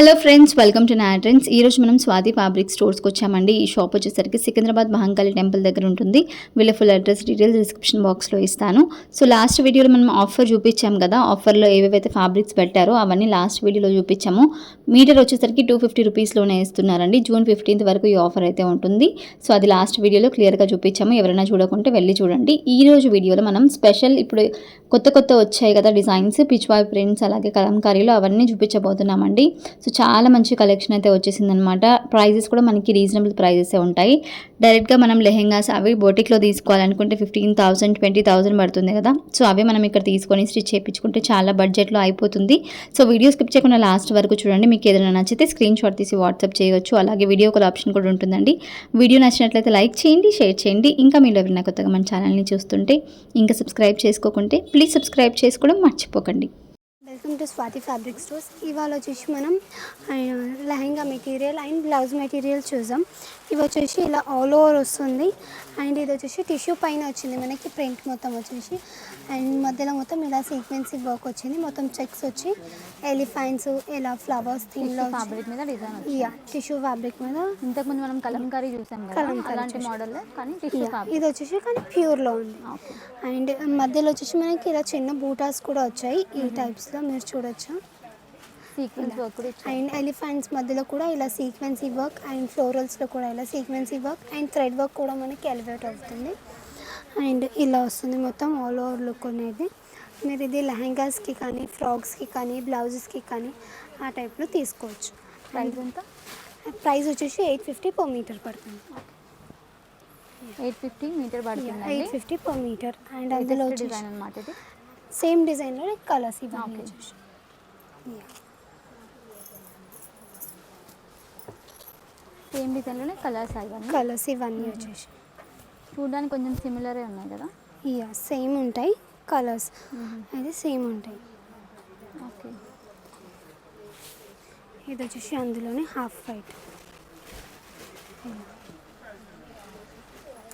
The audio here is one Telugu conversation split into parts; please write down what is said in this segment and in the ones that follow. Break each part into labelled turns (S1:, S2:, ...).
S1: హలో ఫ్రెండ్స్ వెల్కమ్ టు నాట్రెన్స్ ఈ రోజు మనం స్వాతి ఫ్యాబ్రిక్ స్టోర్స్కి వచ్చామండి. ఈ షాప్ వచ్చేసరికి సికింద్రాబాద్ మహంకాళి టెంపుల్ దగ్గర ఉంటుంది. వీళ్ళ ఫుల్ అడ్రస్ డీటెయిల్స్ డిస్క్రిప్షన్ బాక్స్లో ఇస్తాను. సో లాస్ట్ వీడియోలో మనం ఆఫర్ చూపించాం కదా ఆఫర్లో ఏవేవైతే ఫ్యాబ్రిక్స్ పెట్టారో అవన్నీ లాస్ట్ వీడియోలో చూపించాము. మీటర్ వచ్చేసరికి టూ ఫిఫ్టీ రూపీస్లోనే ఇస్తున్నారండి. జూన్ ఫిఫ్టీన్త్ వరకు ఈ ఆఫర్ అయితే ఉంటుంది. సో అది లాస్ట్ వీడియోలో క్లియర్గా చూపించాము. ఎవరైనా చూడకుంటే వెళ్ళి చూడండి. ఈ రోజు వీడియోలో మనం స్పెషల్ ఇప్పుడు కొత్త కొత్త వచ్చాయి కదా డిజైన్స్ పిచ్వాయ్ ప్రింట్స్ అలాగే కలంకారీలు అవన్నీ చూపించబోతున్నామండి. సో చాలా మంచి కలెక్షన్ అయితే వచ్చేసింది అనమాట ప్రైజెస్ కూడా మనకి రీజనబుల్ ప్రైజెస్ ఉంటాయి. డైరెక్ట్గా మనం లెహెంగాస్ అవి బోటిక్లో తీసుకోవాలనుకుంటే ఫిఫ్టీన్ థౌసండ్ ట్వంటీ థౌసండ్ పడుతుంది కదా. సో అవి మనం ఇక్కడ తీసుకొని స్టిచ్ చేయించుకుంటే చాలా బడ్జెట్లో అయిపోతుంది. సో వీడియో స్కిప్ చేయకుండా లాస్ట్ వరకు చూడండి. మీకు ఏదైనా నచ్చితే స్క్రీన్ షాట్ తీసి వాట్సాప్ చేయవచ్చు అలాగే వీడియో కాల్ ఆప్షన్ కూడా ఉంటుందండి. వీడియో నచ్చినట్లయితే లైక్ చేయండి షేర్ చేయండి. ఇంకా మీరు ఎవరైనా కొత్తగా మన ఛానల్ని చూస్తుంటే ఇంకా సబ్స్క్రైబ్ చేసుకోకుంటే ప్లీజ్ సబ్స్క్రైబ్ చేసుకోవడం మర్చిపోకండి.
S2: Welcome to Swathi fabric stores ఇవాళ వచ్చేసి మనం lehenga material and blouse material చూసాం ఇవి వచ్చేసి ఇలా ఆల్ ఓవర్ వస్తుంది. అండ్ ఇది వచ్చేసి టిష్యూ పైన వచ్చింది. మనకి ప్రింట్ మొత్తం వచ్చేసి. అండ్ మధ్యలో మొత్తం ఇలా సీక్వెన్సీ వర్క్ వచ్చింది. మొత్తం చెక్స్ వచ్చి ఎలిఫెంట్స్ ఇలా ఫ్లవర్స్ థీమ్లో
S3: ఫ్యాబ్రిక్ మీద డిజైన్
S2: ఇయా టిష్యూ ఫ్యాబ్రిక్ మీద.
S3: ఇంతకు ముందు మనం కలంకారీ చూసాం
S2: కలంకారీ.
S3: మోడల్ కానీ
S2: ఇది వచ్చేసి కానీ ప్యూర్లో ఉంది. అండ్ మధ్యలో వచ్చేసి మనకి ఇలా చిన్న బూటాస్ కూడా వచ్చాయి. ఈ టైప్స్లో మీరు చూడొచ్చు.
S3: సీక్వెన్స్ వర్క్ కూడా
S2: అండ్ ఎలిఫెంట్స్ మధ్యలో కూడా ఇలా సీక్వెన్సీ వర్క్ అండ్ ఫ్లోరల్స్లో కూడా ఇలా sequence work and thread work కూడా మనకి ఎలివేట్ అవుతుంది. అండ్ ఇలా వస్తుంది మొత్తం ఆల్ ఓవర్ లుక్ అనేది. మీరు ఇది లెహంగాస్కి కానీ ఫ్రాక్స్కి కానీ బ్లౌజెస్కి కానీ ఆ టైప్లో తీసుకోవచ్చు.
S3: ప్రైస్ ఎంత?
S2: ప్రైస్ వచ్చేసి ఎయిట్ ఫిఫ్టీ పర్ మీటర్ పడుతుంది.
S3: ఎయిట్ ఫిఫ్టీ మీటర్ పడుతుందండి.
S2: Eight fifty per metre and అందులో
S3: డిజైన్ అనమాట ఇది.
S2: సేమ్ డిజైన్లో కలర్స్ ఇవన్నీ
S3: సేమ్ డిజైన్లోనే కలర్స్ ఇవన్నీ
S2: కలర్స్ ఇవన్నీ వచ్చేసి
S3: చూడడానికి కొంచెం సిమిలరే ఉన్నాయి కదా?
S2: ఇయా సేమ్ ఉంటాయి. కలర్స్ అయితే సేమ్ ఉంటాయి.
S3: ఓకే
S2: ఇది వచ్చేసి అందులోనే హాఫ్ వైట్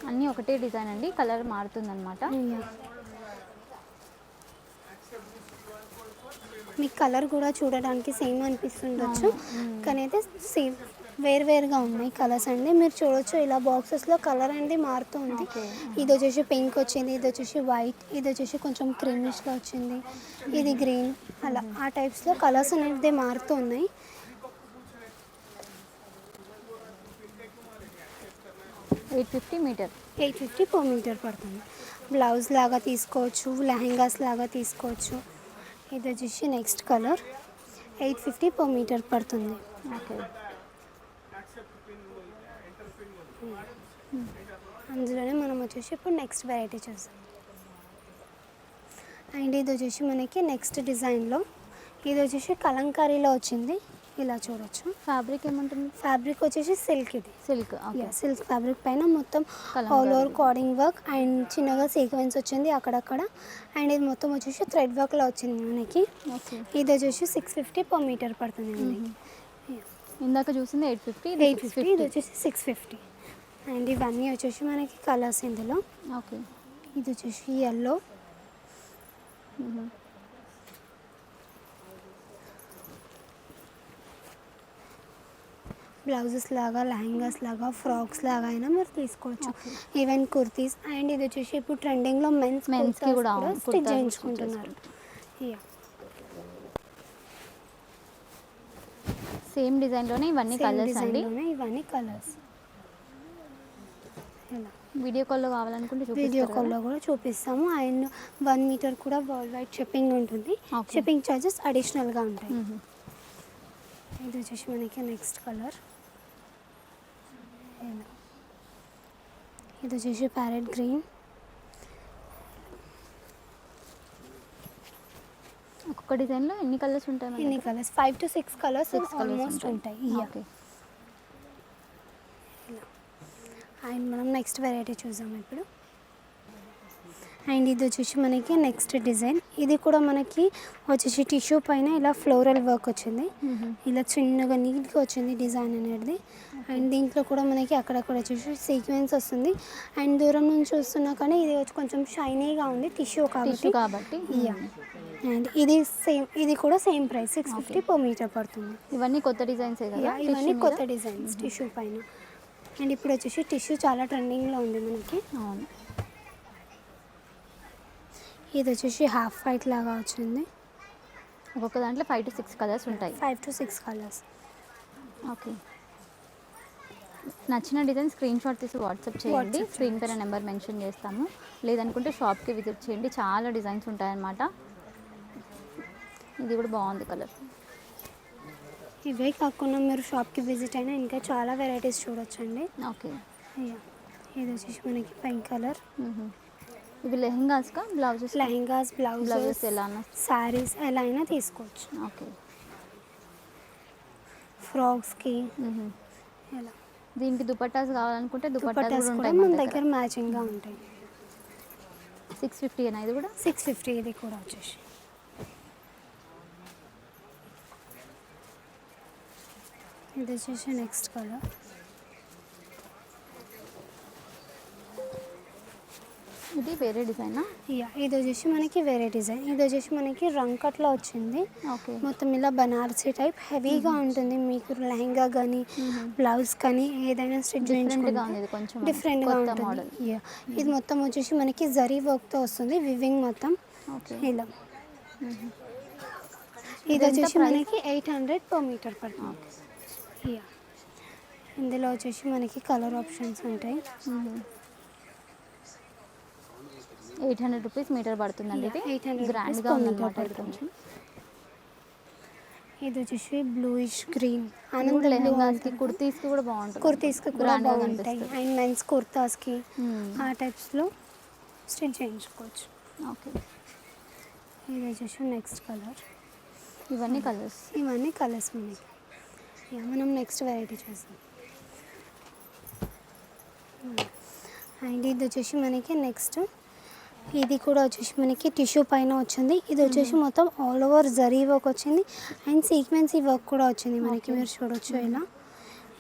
S3: అన్నీ ఒకటే డిజైన్ అండి. కలర్ మారుతుంది
S2: మీకు కలర్ కూడా చూడడానికి సేమ్ అనిపిస్తుండొచ్చు. కానీ అయితే సేమ్ వేరువేరుగా ఉన్నాయి కలర్స్ అండి. మీరు చూడొచ్చు ఇలా బాక్సెస్లో కలర్ అనేది మారుతూ ఉంది. ఇది వచ్చేసి పింక్ వచ్చింది ఇది వచ్చేసి వైట్ ఇది వచ్చేసి కొంచెం క్రీమిష్గా వచ్చింది ఇది గ్రీన్ అలా ఆ టైప్స్లో కలర్స్ అనేది మారుతూ ఉన్నాయి
S3: eight fifty metre
S2: eight fifty per metre పడుతుంది. బ్లౌజ్ లాగా తీసుకోవచ్చు లెహంగాస్ లాగా తీసుకోవచ్చు. ఇది వచ్చేసి next colour. Eight fifty per metre పడుతుంది.
S3: ఓకే.
S2: అందులోనే మనం వచ్చేసి ఇప్పుడు నెక్స్ట్ వెరైటీ చూసాం అండ్ ఇది వచ్చేసి మనకి నెక్స్ట్ డిజైన్లో ఇది వచ్చేసి కలంకారీలో వచ్చింది. ఇలా చూడొచ్చు.
S3: ఫ్యాబ్రిక్ ఏముంటుంది?
S2: ఫ్యాబ్రిక్ వచ్చేసి సిల్క్ ఇది.
S3: సిల్క్ ఓకే
S2: సిల్క్ ఫ్యాబ్రిక్ పైన మొత్తం. All over cording work and చిన్నగా సీక్వెన్స్ వచ్చింది అక్కడక్కడ. అండ్ ఇది మొత్తం వచ్చేసి థ్రెడ్ వర్క్లో వచ్చింది మనకి. ఇది వచ్చేసి సిక్స్ ఫిఫ్టీ పర్ మీటర్ పడుతుంది మనకి
S3: ఇందాక చూసింది ఎయిట్ ఫిఫ్టీ
S2: ఎయిట్ ఫిఫ్టీ ఇది వచ్చేసి సిక్స్ ఫిఫ్టీ అండ్ ఇవన్నీ వచ్చేసి మనకి కలర్స్ ఇందులో.
S3: ఓకే
S2: ఇది వచ్చేసి ఎల్లో బ్లౌజెస్ లాగా లెహంగాస్ లాగా ఫ్రాక్స్ లాగా అయినా మీరు తీసుకోవచ్చు. ఈవెన్ కుర్తీస్ అండ్ ఇది వచ్చేసి ఇప్పుడు ట్రెండింగ్లో
S3: మెన్స్కి కూడా
S2: స్టిచ్ చేయించుకుంటున్నారు.
S3: సేమ్ డిజైన్లోనే ఇవన్నీ కలర్స్ అండి.
S2: ఇవన్నీ కలర్స్
S3: వీడియో కాల్లో కావాలనుకుంటే
S2: వీడియో? కాల్లో కూడా చూపిస్తాము. అండ్ వన్ మీటర్ కూడా వరల్డ్ వైడ్ షిప్పింగ్ ఉంటుంది. షిప్పింగ్ ఛార్జెస్ అడిషనల్గా ఉంటాయి.
S3: మ్మ్.
S2: ఇది వచ్చేసి మనకి నెక్స్ట్ కలర్ ఇది వచ్చేసి ప్యారెట్ గ్రీన్
S3: ఒక్కొక్క డిజైన్లో ఎన్ని కలర్స్ ఉంటాయి
S2: ఎన్ని? Colours five to six colours
S3: colours
S2: almost ఉంటాయి.
S3: ఓకే
S2: అండ్ మనం నెక్స్ట్ వెరైటీ చూద్దాం ఇప్పుడు. అండ్ ఇది వచ్చేసి మనకి నెక్స్ట్ డిజైన్. ఇది కూడా మనకి వచ్చేసి టిష్యూ పైన ఇలా ఫ్లోరల్ వర్క్ వచ్చింది. ఇలా చిన్నగా నీట్గా వచ్చింది డిజైన్ అనేది. అండ్ దీంట్లో కూడా మనకి అక్కడక్కడ వచ్చేసి సీక్వెన్స్ వస్తుంది. అండ్ దూరం నుంచి చూస్తున్నా కానీ ఇది వచ్చి కొంచెం షైనీగా ఉంది టిష్యూ కాబట్టి.
S3: కాబట్టి.
S2: అండ్ ఇది సేమ్ ఇది కూడా same price six fifty per metre పడుతుంది.
S3: ఇవన్నీ కొత్త డిజైన్సే
S2: ఇవన్నీ? కొత్త డిజైన్స్ టిష్యూ పైన. అండ్ ఇప్పుడు వచ్చేసి టిష్యూ చాలా ట్రెండింగ్లో ఉంది మనకి.
S3: అవును.
S2: ఇది వచ్చేసి హాఫ్ వైట్ లాగా వచ్చింది.
S3: ఒక్కొక్క దాంట్లో ఫైవ్ టు సిక్స్ కలర్స్ ఉంటాయి.
S2: Five to six colours
S3: okay నచ్చిన డిజైన్ స్క్రీన్ షాట్ తీసి వాట్సాప్ చేయండి. స్క్రీన్ పైన నెంబర్ మెన్షన్ చేస్తాము. లేదనుకుంటే షాప్కి విజిట్ చేయండి. చాలా డిజైన్స్ ఉంటాయన్నమాట. ఇది కూడా బాగుంది కలర్
S2: ఇవే కాకుండా మీరు షాప్కి విజిట్ అయినా ఇంకా చాలా వెరైటీస్ చూడొచ్చండి.
S3: ఓకే.
S2: ఇది వచ్చేసి మనకి పింక్ కలర్.
S3: ఇవి లెహెంగాస్కా బ్లౌజెస్?
S2: లెహంగాస్
S3: బ్లౌజెస్
S2: బ్లౌజెస్
S3: ఎలా
S2: శారీస్ ఎలా అయినా తీసుకోవచ్చు.
S3: ఓకే.
S2: ఫ్రాక్స్కి. ఎలా?
S3: దీనికి దుపట్టాస్ కావాలనుకుంటే దుపట్టాస్ ఉంటాయి
S2: మన
S3: మన
S2: దగ్గర. మ్యాచింగ్గా ఉంటాయి.
S3: సిక్స్ ఫిఫ్టీ అయినా ఇది కూడా?
S2: సిక్స్ ఫిఫ్టీ ఇది కూడా వచ్చేసి. ఇది వచ్చేసి నెక్స్ట్ కలర్.
S3: ఇది వేరే డిజైనా?
S2: యా ఇది వచ్చేసి మనకి వేరే డిజైన్. ఇది వచ్చేసి మనకి రంగ్ కట్లో వచ్చింది.
S3: ఓకే.
S2: మొత్తం ఇలా బనారసీ టైప్ హెవీగా ఉంటుంది. మీకు లెహంగా కానీ బ్లౌజ్ కానీ ఏదైనా స్టిచ్
S3: కొంచెం
S2: డిఫరెంట్గా ఉంటుంది. యా. ఇది మొత్తం వచ్చేసి మనకి జరీ వర్క్తో వస్తుంది వివింగ్ మొత్తం.
S3: ఓకే.
S2: ఇలా. ఇది వచ్చేసి? మనకి ఎయిట్ హండ్రెడ్ పర్ మీటర్ పడుతుంది. యా. ఇందులో వచ్చేసి మనకి కలర్ ఆప్షన్స్ ఉంటాయి.
S3: ఎయిట్ హండ్రెడ్ రూపీస్ మీటర్ పడుతుందండి ఇది.
S2: Yeah, 800
S3: గ్రాండ్గా ఉందన్నమాట ఇది కొంచెం.
S2: ఇది వచ్చేసి బ్లూయిష్ గ్రీన్ ఆనంద్
S3: లెహెంగాస్కి.
S2: అంటారు.
S3: కుర్తీస్కి కూడా బాగుంటుంది.
S2: కుర్తీస్కి కూడా బాగుంటాయి. అండ్ మెన్స్ కుర్తాస్కి
S3: మ్మ్.
S2: ఆ టైప్స్లో స్టిచ్ చేయించుకోవచ్చు.
S3: ఓకే
S2: ఇది వచ్చేసి నెక్స్ట్ కలర్
S3: ఇవన్నీ కలర్స్
S2: ఇవన్నీ కలర్స్ మనకి మనం నెక్స్ట్ వెరైటీ చూసాం అండ్ ఇది వచ్చేసి మనకి నెక్స్ట్ ఇది కూడా వచ్చేసి మనకి టిష్యూ పైన వచ్చింది. ఇది వచ్చేసి మొత్తం ఆల్ ఓవర్ జరీ వర్క్ వచ్చింది. అండ్ సీక్వెన్సీ వర్క్ కూడా వచ్చింది మనకి. మీరు చూడొచ్చు ఇలా.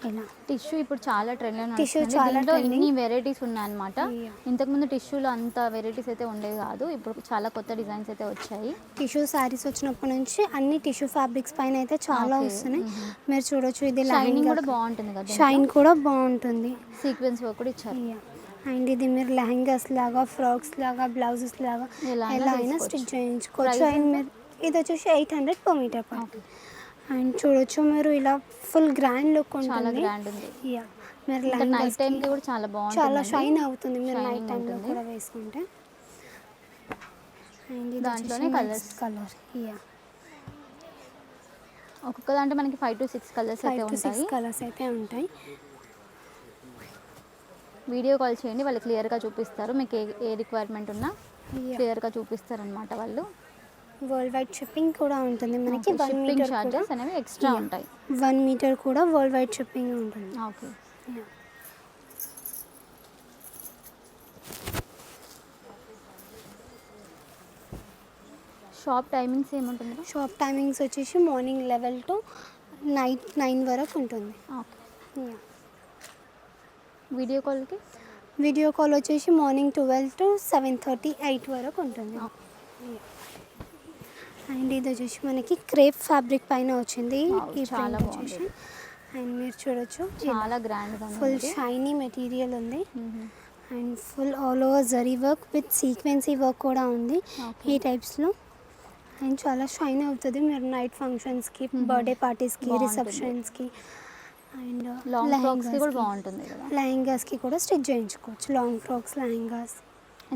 S2: ఇలా.
S3: టిష్యూ ఇప్పుడు చాలా ట్రెండ్
S2: Tissue చాలా.
S3: ఇన్ని వెరైటీస్ ఉన్నాయన్నమాట. ఇంతకుముందు టిష్యూలో అంత వెరైటీస్ అయితే ఉండేవి కాదు. ఇప్పుడు చాలా కొత్త డిజైన్స్ అయితే వచ్చాయి.
S2: టిష్యూ శారీస్ వచ్చినప్పటి నుంచి అన్ని టిష్యూ ఫ్యాబ్రిక్స్ పైన అయితే చాలా. వస్తున్నాయి. మీరు చూడొచ్చు ఇది
S3: షైనింగ్ కూడా బాగుంటుంది కదా
S2: షైన్ కూడా బాగుంటుంది.
S3: సీక్వెన్స్ వర్క్ కూడా ఇచ్చారు.
S2: అండ్ ఇది మీరు లెహంగాస్ లాగా ఫ్రాక్స్ లాగా బ్లౌజెస్ లాగా
S3: ఎలా అయినా.
S2: స్టిచ్ చేయించుకోవచ్చు. అండ్ మీరు ఇది వచ్చేసి eight hundred per metre and చూడొచ్చు మీరు ఇలా ఫుల్ గ్రాండ్ లుక్
S3: చాలా
S2: ఉంటుంది. యా మీరు
S3: నైట్ టైం కూడా చాలా బాగుంటుంది
S2: చాలా షైన్ అవుతుంది మీరు నైట్ టైంలో. కూడా వేసుకుంటే. అండ్ ఇది
S3: దాంట్లోనే colours.
S2: కలర్ యా
S3: ఒక్కొక్క దాంట్లో మనకి ఫైవ్ టు సిక్స్ కలర్స్ అయితే ఉంటాయి.
S2: కలర్స్ అయితే ఉంటాయి.
S3: వీడియో కాల్ చేయండి వాళ్ళు క్లియర్గా చూపిస్తారు. మీకు ఏ ఏ రిక్వైర్మెంట్ ఉన్నా క్లియర్గా చూపిస్తారు అనమాట వాళ్ళు.
S2: వరల్డ్ వైడ్ షిప్పింగ్ కూడా ఉంటుంది మనకి. వన్
S3: షిప్పింగ్
S2: మీటర్
S3: ఛార్జెస్ అనేవి ఎక్స్ట్రా. ఉంటాయి.
S2: వన్ మీటర్ కూడా వరల్డ్ వైడ్ షిప్పింగ్ ఉంటుంది.
S3: ఓకే. షాప్ టైమింగ్స్ ఏముంటుంది?
S2: షాప్ టైమింగ్స్ వచ్చేసి morning eleven to night nine వరకు ఉంటుంది.
S3: ఓకే. వీడియో కాల్కి
S2: వీడియో కాల్ వచ్చేసి morning twelve to seven thirty eight వరకు ఉంటుంది. అండ్ ఇది వచ్చేసి మనకి క్రేప్ ఫ్యాబ్రిక్ పైన వచ్చింది. ఈ
S3: చాలా
S2: వచ్చేసి. అండ్ మీరు చూడొచ్చు.
S3: చాలా గ్రాండ్గా
S2: ఫుల్ షైనీ మెటీరియల్ ఉంది. And full all over zari work with sequence work కూడా ఉంది. ఈ టైప్స్లో అండ్ చాలా షైన్ అవుతుంది. మీరు నైట్ ఫంక్షన్స్కి బర్త్డే పార్టీస్కి. రిసెప్షన్స్కి అండ్
S3: లాంగ్ ఫ్రాక్స్కి కూడా బాగుంటుంది కదా.
S2: లెహంగాస్కి కూడా స్టిచ్ చేయించుకోవచ్చు. Long frocks lehengas.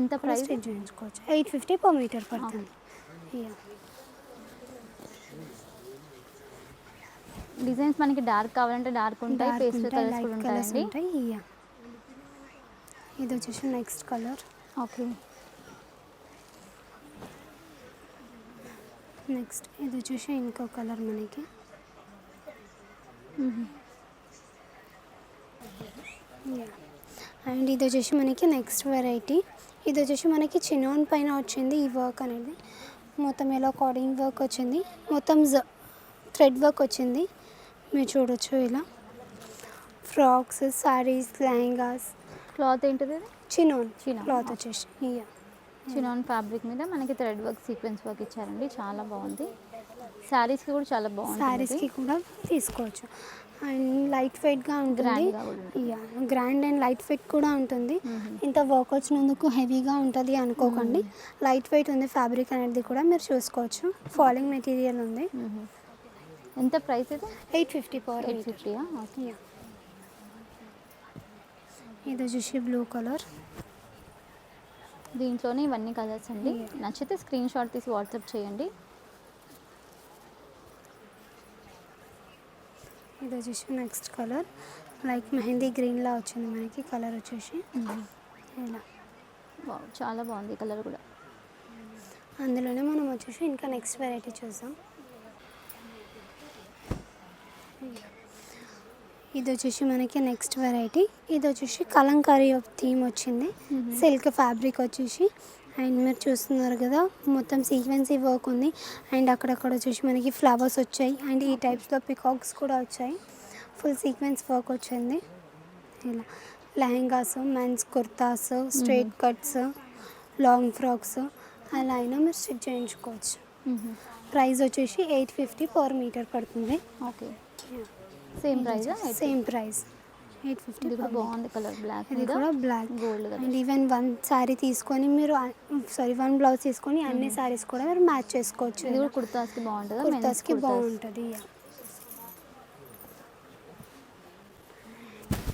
S3: ఎంత ప్రైస్?
S2: స్టిచ్ చేయించుకోవచ్చు. ఎయిట్ ఫిఫ్టీ పర్ మీటర్ పడుతుంది.
S3: డిజైన్స్ మనకి డార్క్ కావాలంటే డార్క్ ఉంటాయి పేస్టల్ కలర్స్ కూడా ఉంటాయండి.
S2: ఉంటాయి. Yeah. ఇది వచ్చేసి నెక్స్ట్ కలర్
S3: ఓకే.
S2: నెక్స్ట్ ఇది వచ్చేసి ఇంకో కలర్ మనకి. అండ్ ఇది వచ్చేసి మనకి నెక్స్ట్ వెరైటీ ఇది వచ్చేసి మనకి చిన్నోన్ పైన వచ్చింది ఈ వర్క్ అనేది. మొత్తం ఎలా కార్డింగ్ వర్క్ వచ్చింది? మొత్తం థ్రెడ్ వర్క్ వచ్చింది. మీరు చూడొచ్చు ఇలా. ఫ్రాక్స్ సారీస్ లెహంగాస్
S3: క్లాత్ ఏంటిది?
S2: చినోన్
S3: చినోన్,
S2: క్లాత్ వచ్చేసి. ఇక
S3: చినాన్ ఫ్యాబ్రిక్ మీద మనకి థ్రెడ్ వర్క్ సీక్వెన్స్ వర్క్ ఇచ్చారండి. చాలా బాగుంది. శారీస్కి కూడా చాలా బాగుంటుంది.
S2: శారీస్కి కూడా తీసుకోవచ్చు. అండ్ లైట్ వెయిట్గా ఉంటుంది. గ్రాండ్ అండ్ లైట్ వెయిట్ కూడా ఉంటుంది. ఇంత వర్క్ వచ్చినందుకు హెవీగా ఉంటుంది అనుకోకండి. లైట్ వెయిట్ ఉంది ఫ్యాబ్రిక్ అనేది కూడా మీరు చూసుకోవచ్చు. ఫాలింగ్ మెటీరియల్ ఉంది.
S3: మ్మ్. ఎంత ప్రైస్ ఇది?
S2: ఎయిట్ ఫిఫ్టీ పర్
S3: ఎయిట్ ఫిఫ్టీయా
S2: ఇది వచ్చేసి బ్లూ కలర్.
S3: దీంట్లోనే ఇవన్నీ కలర్స్ అండి. నచ్చితే స్క్రీన్ షాట్ తీసి వాట్సాప్ చేయండి.
S2: ఇది వచ్చేసి నెక్స్ట్ కలర్ లైక్ మెహందీ గ్రీన్లా వచ్చింది మనకి. కలర్ వచ్చేసి ఇలా.
S3: చాలా బాగుంది కలర్ కూడా.
S2: అందులోనే మనం వచ్చేసి ఇంకా నెక్స్ట్ వెరైటీ చూద్దాం. ఇది వచ్చేసి మనకి నెక్స్ట్ వెరైటీ ఇది వచ్చేసి కలంకారీ థీమ్ వచ్చింది. సిల్క్ ఫ్యాబ్రిక్ వచ్చేసి. అండ్ మీరు చూస్తున్నారు కదా మొత్తం సీక్వెన్సీ వర్క్ ఉంది అండ్ అక్కడక్కడ వచ్చేసి మనకి ఫ్లవర్స్ వచ్చాయి. అండ్ ఈ టైప్స్లో పికాక్స్ కూడా వచ్చాయి. ఫుల్ సీక్వెన్స్ వర్క్ వచ్చింది. ఇలా. Lehengas men's kurtas straight cuts long frocks అలా అయినా మీరు స్టిచ్ చేయించుకోవచ్చు. ప్రైస్ వచ్చేసి ఎయిట్ ఫిఫ్టీ పర్ మీటర్ పడుతుంది.
S3: Okay. Same price
S2: same price eight fifty
S3: ఇది కూడా బాగుంది కలర్ బ్లాక్
S2: ఇది కూడా black
S3: gold
S2: and even one sari తీసుకొని మీరు సారీ వన్ బ్లౌజ్ తీసుకొని అన్ని శారీస్ కూడా మీరు మ్యాచ్ చేసుకోవచ్చు
S3: ఇది కూడా కుర్తాస్కి బాగుంటుందా?
S2: కుర్తాస్కి
S3: కుర్తాస్?
S2: బాగుంటుంది.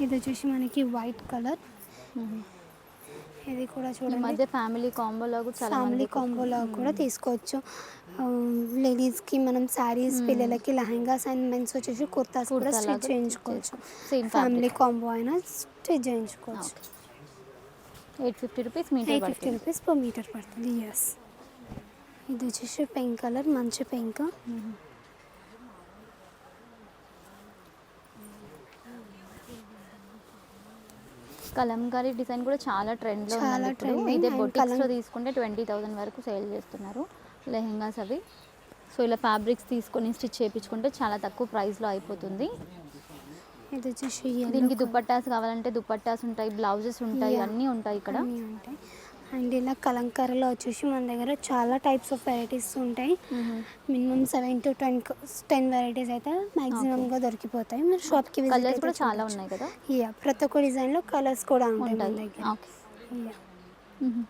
S2: ఇది వచ్చేసి మనకి వైట్ కలర్ ఇది కూడా చూడండి.
S3: మధ్య ఫ్యామిలీ కాంబోలో కూడా చాలా
S2: ఫ్యామిలీ కాంబోలో కూడా తీసుకోవచ్చు. లేడీస్కి మనం శారీస్ పిల్లలకి లెహంగాస్ అండ్ మెన్స్ వచ్చేసి కుర్తాస్ కూడా స్టిచ్ చేయించుకోవచ్చు. ఫ్యామిలీ కాంబో అయినా స్టిచ్ చేయించుకోవచ్చు.
S3: Eight fifty rupees metre
S2: eight fifty rupees per metre పడుతుంది ఎస్ ఇది వచ్చేసి పింక్ కలర్ మంచి పింక్
S3: కలంకారీ డిజైన్ కూడా చాలా ట్రెండ్లో
S2: చాలా trending
S3: ఇదే బొటిక్స్లో తీసుకుంటే ట్వంటీ థౌసండ్ వరకు సేల్ చేస్తున్నారు లెహెంగాస్ అవి. సో ఇలా ఫ్యాబ్రిక్స్ తీసుకొని స్టిచ్ చేయించుకుంటే చాలా తక్కువ ప్రైస్లో అయిపోతుంది.
S2: ఇది వచ్చేసి yellow
S3: దీనికి. దుపట్టాస్ కావాలంటే దుపట్టాస్ ఉంటాయి బ్లౌజెస్ ఉంటాయి. అన్నీ ఉంటాయి ఇక్కడ.
S2: అండ్ ఇలా కలంకారీలో వచ్చేసి మన దగ్గర చాలా టైప్స్ ఆఫ్ వెరైటీస్ ఉంటాయి. Minimum seven to ten ten varieties అయితే మ్యాక్సిమంగా దొరికిపోతాయి. మీరు షాప్కి
S3: కలర్స్ కూడా చాలా. ఉన్నాయి కదా?
S2: యా ప్రతి ఒక్క డిజైన్లో కలర్స్ కూడా ఉంటాయి మన దగ్గర.
S3: మ్మ్.